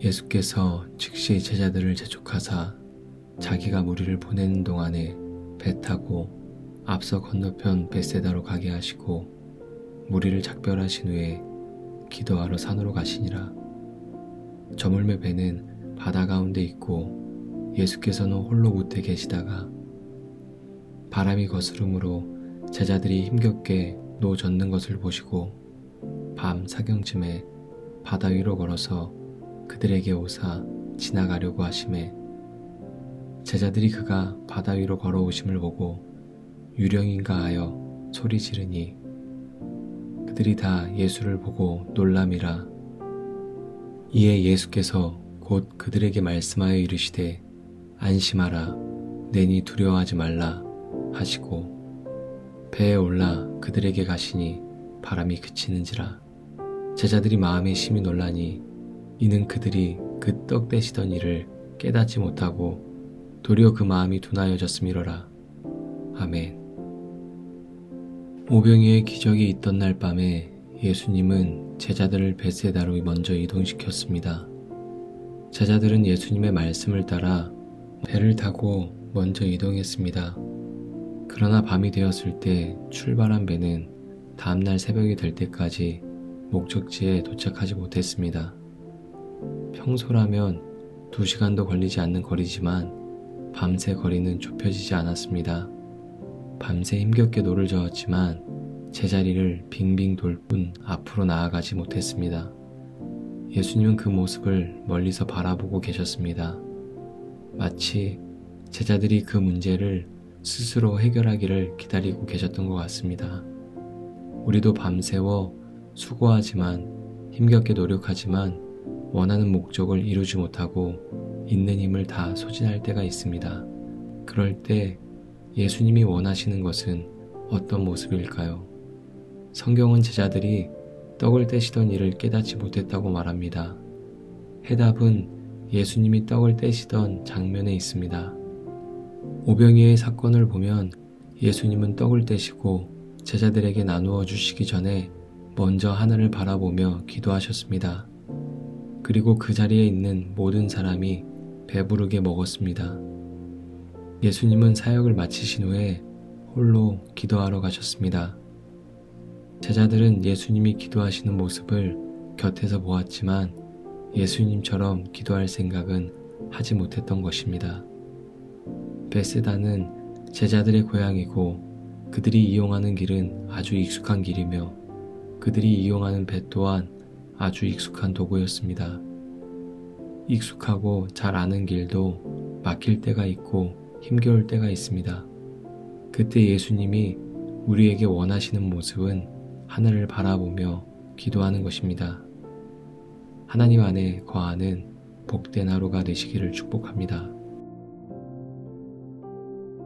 예수께서 즉시 제자들을 재촉하사 자기가 무리를 보내는 동안에 배 타고 앞서 건너편 베세다로 가게 하시고 무리를 작별하신 후에 기도하러 산으로 가시니라. 저물매 배는 바다 가운데 있고 예수께서는 홀로 우태 계시다가 바람이 거스름으로 제자들이 힘겹게 노 젓는 것을 보시고 밤 사경쯤에 바다 위로 걸어서 그들에게 오사 지나가려고 하심에 제자들이 그가 바다 위로 걸어오심을 보고 유령인가 하여 소리 지르니 그들이 다 예수를 보고 놀람이라. 이에 예수께서 곧 그들에게 말씀하여 이르시되 안심하라 내니 두려워하지 말라 하시고 배에 올라 그들에게 가시니 바람이 그치는지라. 제자들이 마음에 심히 놀라니 이는 그들이 그 떡 떼시던 일을 깨닫지 못하고 도리어 그 마음이 둔하여졌음이로라. 아멘. 오병이의 기적이 있던 날 밤에 예수님은 제자들을 베세다로 먼저 이동시켰습니다. 제자들은 예수님의 말씀을 따라 배를 타고 먼저 이동했습니다. 그러나 밤이 되었을 때 출발한 배는 다음날 새벽이 될 때까지 목적지에 도착하지 못했습니다. 평소라면 두 시간도 걸리지 않는 거리지만 밤새 거리는 좁혀지지 않았습니다. 밤새 힘겹게 노를 저었지만 제자리를 빙빙 돌 뿐 앞으로 나아가지 못했습니다. 예수님은 그 모습을 멀리서 바라보고 계셨습니다. 마치 제자들이 그 문제를 스스로 해결하기를 기다리고 계셨던 것 같습니다. 우리도 밤새워 수고하지만 힘겹게 노력하지만 원하는 목적을 이루지 못하고 있는 힘을 다 소진할 때가 있습니다. 그럴 때 예수님이 원하시는 것은 어떤 모습일까요? 성경은 제자들이 떡을 떼시던 일을 깨닫지 못했다고 말합니다. 해답은 예수님이 떡을 떼시던 장면에 있습니다. 오병이의 사건을 보면 예수님은 떡을 떼시고 제자들에게 나누어 주시기 전에 먼저 하늘을 바라보며 기도하셨습니다. 그리고 그 자리에 있는 모든 사람이 배부르게 먹었습니다. 예수님은 사역을 마치신 후에 홀로 기도하러 가셨습니다. 제자들은 예수님이 기도하시는 모습을 곁에서 보았지만 예수님처럼 기도할 생각은 하지 못했던 것입니다. 베세다는 제자들의 고향이고 그들이 이용하는 길은 아주 익숙한 길이며 그들이 이용하는 배 또한 아주 익숙한 도구였습니다. 익숙하고 잘 아는 길도 막힐 때가 있고 힘겨울 때가 있습니다. 그때 예수님이 우리에게 원하시는 모습은 하늘을 바라보며 기도하는 것입니다. 하나님 안에 거하는 복된 하루가 되시기를 축복합니다.